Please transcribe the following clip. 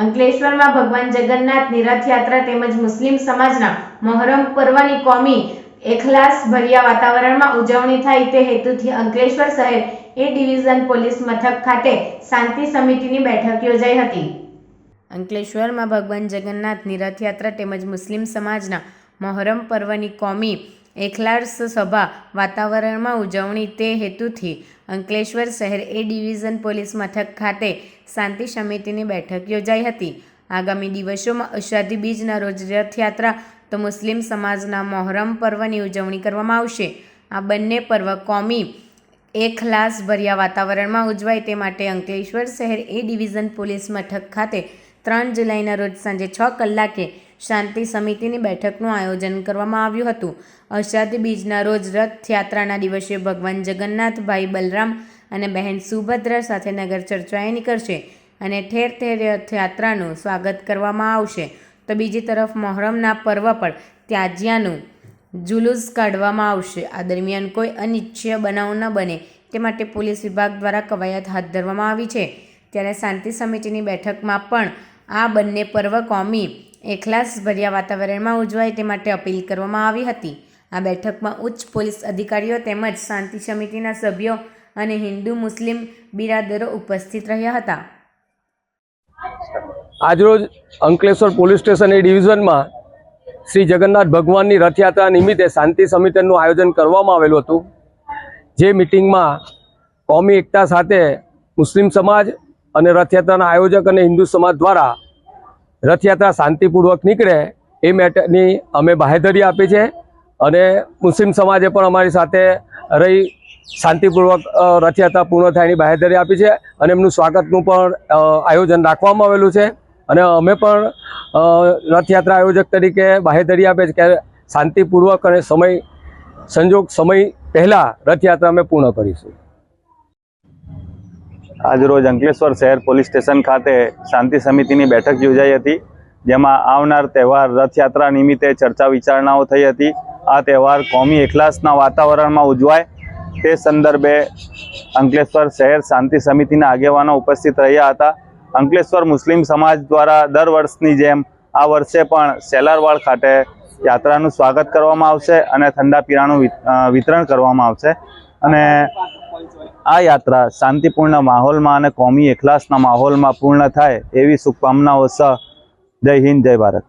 અંકલેશ્વરમાં ભગવાન જગન્નાથની રથયાત્રા તેમજ મુસ્લિમ સમાજના મહોરમ પર્વની કોમી એખલાસ ભર્યા વાતાવરણમાં ઉજવણી થાય તે હેતુથી અંકલેશ્વર શહેર એ ડિવિઝન પોલીસ મથક ખાતે શાંતિ સમિતિની બેઠક યોજાઈ હતી. અંકલેશ્વરમાં ભગવાન જગન્નાથની રથયાત્રા તેમજ મુસ્લિમ સમાજના મહોરમ પર્વની કોમી એખલાસ સભા વાતાવરણમાં ઉજવણી તે હેતુથી અંકલેશ્વર શહેર એ ડિવિઝન પોલીસ મથક ખાતે શાંતિ સમિતિની બેઠક યોજાઈ હતી. આગામી દિવસોમાં અષાઢી બીજના રોજ રથયાત્રા તો મુસ્લિમ સમાજના મોહરમ પર્વની ઉજવણી કરવામાં આવશે. આ બંને પર્વ કોમી એખલાસ ભર્યા વાતાવરણમાં ઉજવાય તે માટે અંકલેશ્વર શહેર એ ડિવિઝન પોલીસ મથક ખાતે ત્રણ જુલાઈના રોજ સાંજે છ કલાકે શાંતિ સમિતિની બેઠકનું આયોજન કરવામાં આવ્યું હતું. અષાઢી બીજના રોજ રથયાત્રાના દિવસે ભગવાન જગન્નાથભાઈ બલરામ અને બહેન સુભદ્રા સાથે નગર ચર્ચાએ નીકળશે અને ઠેર ઠેર રથયાત્રાનું સ્વાગત કરવામાં આવશે. તો બીજી તરફ મહોરમના પર્વ પર ત્યાજિયાનું જુલુસ કાઢવામાં આવશે. આ દરમિયાન કોઈ અનિચ્છય બનાવ ન બને તે માટે પોલીસ વિભાગ દ્વારા કવાયત હાથ ધરવામાં આવી છે. ત્યારે શાંતિ સમિતિની બેઠકમાં પણ આ બંને પર્વ કોમી એખલાસભર્યા વાતાવરણમાં ઉજવાય તે માટે અપીલ કરવામાં આવી હતી. આ બેઠકમાં ઉચ્ચ પોલીસ અધિકારીઓ તેમજ શાંતિ સમિતિના સભ્યો અને હિન્દુ મુસ્લિમ બિરાદરો ઉપસ્થિત રહ્યા હતા. આજરોજ અંકલેશ્વર પોલીસ સ્ટેશન એ ડિવિઝનમાં શ્રી જગન્નાથ ભગવાનની રથયાત્રા નિમિત્તે શાંતિ સમિતિનું આયોજન કરવામાં આવેલું હતું. જે મિટિંગમાં કોમી એકતા સાથે મુસ્લિમ સમાજ અને રથયાત્રાના આયોજક અને હિન્દુ સમાજ દ્વારા રથયાત્રા શાંતિપૂર્વક નીકળે એ મેટરની અમે બાહેધરી આપી છે અને મુસ્લિમ સમાજે પણ અમારી સાથે રહી શાંતિપૂર્વક રથયાત્રા પૂર્ણ થાય એની બાહેધરી આપી છે અને એમનું સ્વાગતનું પણ આયોજન રાખવામાં આવેલું છે. અને અમે પણ રથયાત્રા આયોજક તરીકે બાહેધરી આપે છે કે શાંતિપૂર્વક અને સમય, સંજોગ સમય પહેલાં રથયાત્રા અમે પૂર્ણ કરીશું. આજરોજ અંકલેશ્વર શહેર પોલીસ સ્ટેશન ખાતે શાંતિ સમિતિની બેઠક યોજાઈ હતી, જેમાં આવનાર તહેવાર રથયાત્રા નિમિત્તે ચર્ચા વિચારણાઓ થઈ હતી. આ તહેવાર કોમી એખલાસના વાતાવરણમાં ઉજવાય તે સંદર્ભે અંકલેશ્વર શહેર શાંતિ સમિતિના આગેવાનો ઉપસ્થિત રહ્યા હતા. અંકલેશ્વર મુસ્લિમ સમાજ દ્વારા દર વર્ષની જેમ આ વર્ષે પણ સેલારવાડ ખાતે યાત્રાનું સ્વાગત કરવામાં આવશે અને ઠંડા પીણાનું વિતરણ કરવામાં આવશે. અને આ યાત્રા શાંતિપૂર્ણ માહોલમાં અને કોમી એખલાસના માહોલમાં પૂર્ણ થાય એવી શુભકામનાઓ સહ જય હિન્દ, જય ભારત.